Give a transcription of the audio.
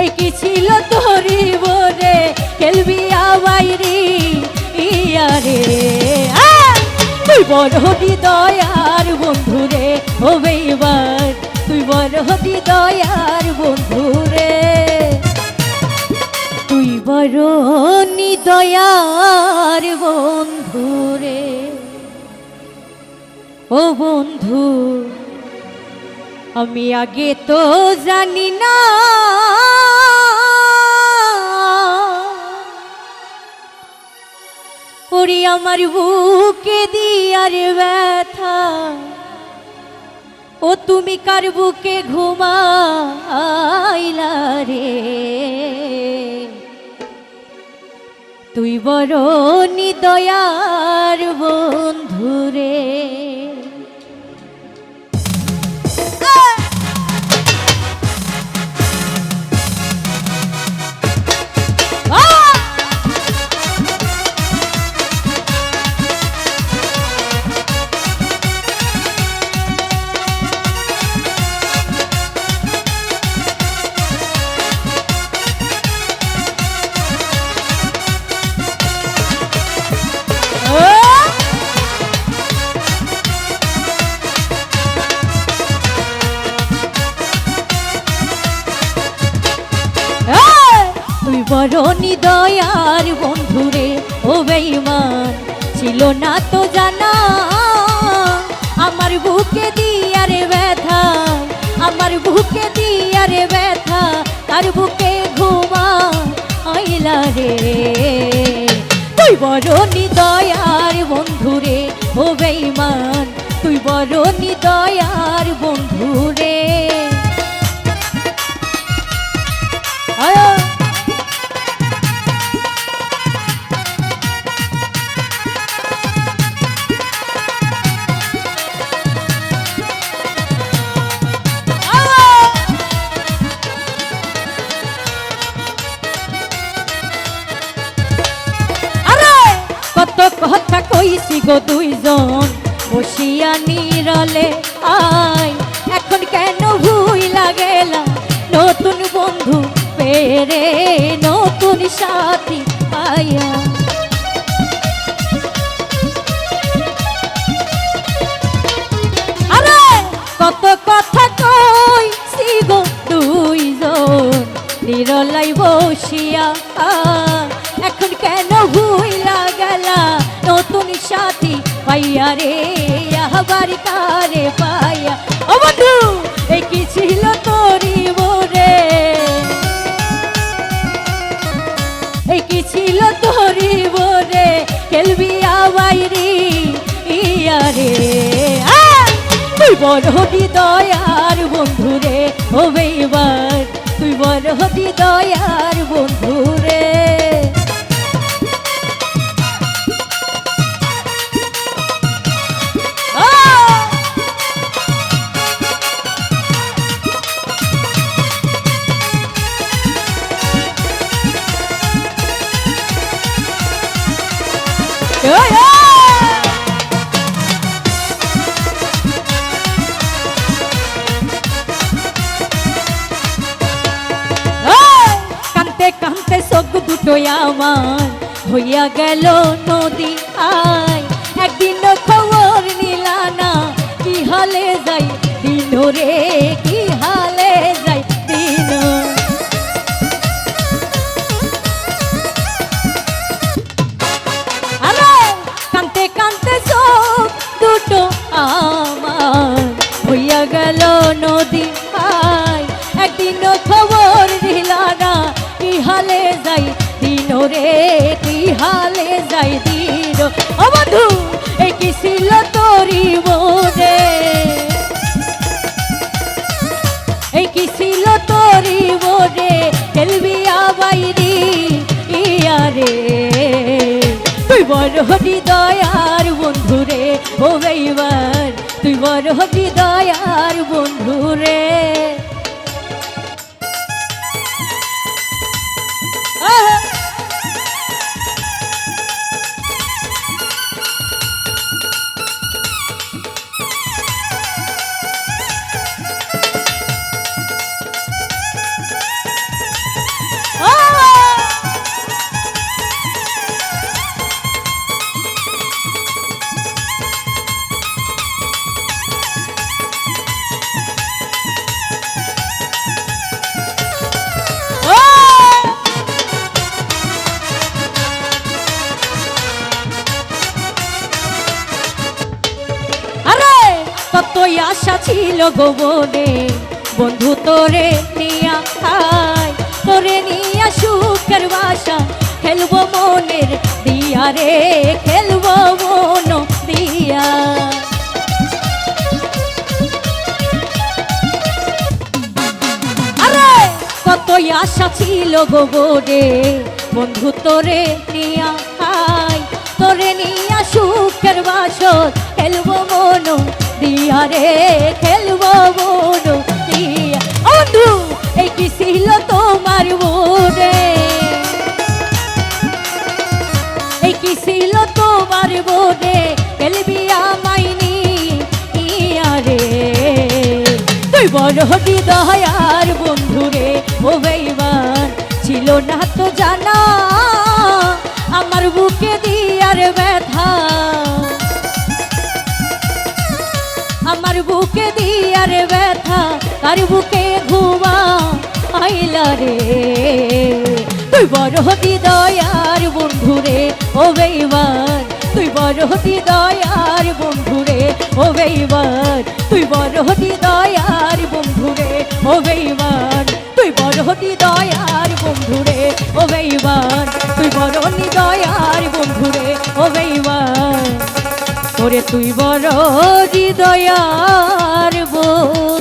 এই কি ছিল তোরি বরে খেলবি আবাইরি ইয়ারে! তুই বড় হৃদয়ার বন্ধুরে ও বেইবার তুই বড় হৃদয়ার বন্ধুরে তুই বড় নিদয়ার বন্ধুরে ও বন্ধু, আমি আগে তো জানি না ওরে আমার বুকে দিয়ার ব্যথা। ও তুমি কার বুকে ঘুমাইলা রে? তুই বড় নিদয়ার বন্ধুরে তুই দয়ার বন্ধুরে, ও বেইমান ছিল না তো জানা। আমার বুকে দিয়ারে ব্যথা, আমার বুকে দিয়ারে ব্যথা, তার বুকে ঘুমা আইলা রে। তুই বড় নিদয়ার বন্ধুরে, ও বেইমান তুই বড় নিদয়ার বন্ধুরে। গো দুইজন বসিয়া নিরলে আই। এখন কেন ভুই লাগেলা নতুন বন্ধু পেরে নতুন সাথী পাইয়া। কত কথা কইছি গো দুইজন। নিরলাই বসিয়া আ, পাইয়া রে আবার কারে পাইয়া। ও বন্ধু, এই কি ছিল তোরি বরে এই কি ছিল তোরি বরে খেলবি আবাইরি ইয়ারে আ! তুই বড় হৃদয়ার বন্ধুরে ও বেইবার তুই বড় হৃদয়ার বন্ধুরে কান্তে কান্তে চোখ দুটো আমার হইয়া গেল নদী আই একদিন খবর নিলা না কি হালে যাই দিন রে, কি হালে নদী পাই, একদিন খবর দিলা না, কি হালে যাই দিন রে, কি হালে যাই দিন। ও বন্ধু! তুই দয়ার বন্ধুরে ও বেইবার তুই বড় হৃদয়ার বন্ধুরে গোবনে বন্ধু তোরে নিয়া খাই, তোরে নিয়া সুখের বাসা, খেলব মনের দিয়া রে, খেলব মন দিয়া। কত আশা ছিল গোবরে বন্ধু তোরে নিয়া খাই, তোরে নিয়া সুখের বাসর খেলব মন দিয়া রে বড় হৃদয়ার বন্ধুরে ও বেইমান। ছিল না তো জানা, আমার বুকে দিয়ার ব্যথা। আমার বুকে দিয়ার ব্যথা তার বুকে ঘুমা আইলা রে? তুই বড় ও বেইমান বড় হৃদয়ার বন্ধুরে, ও তুই বড় হৃদয়ার বন্ধুরে, ও তুই বড় হৃদয়ার বন্ধুরে, ও তুই বড় হৃদয়ার বন্ধুরে, ও বেইমান। ওরে তুই বড় হৃদয়ার বন্ধু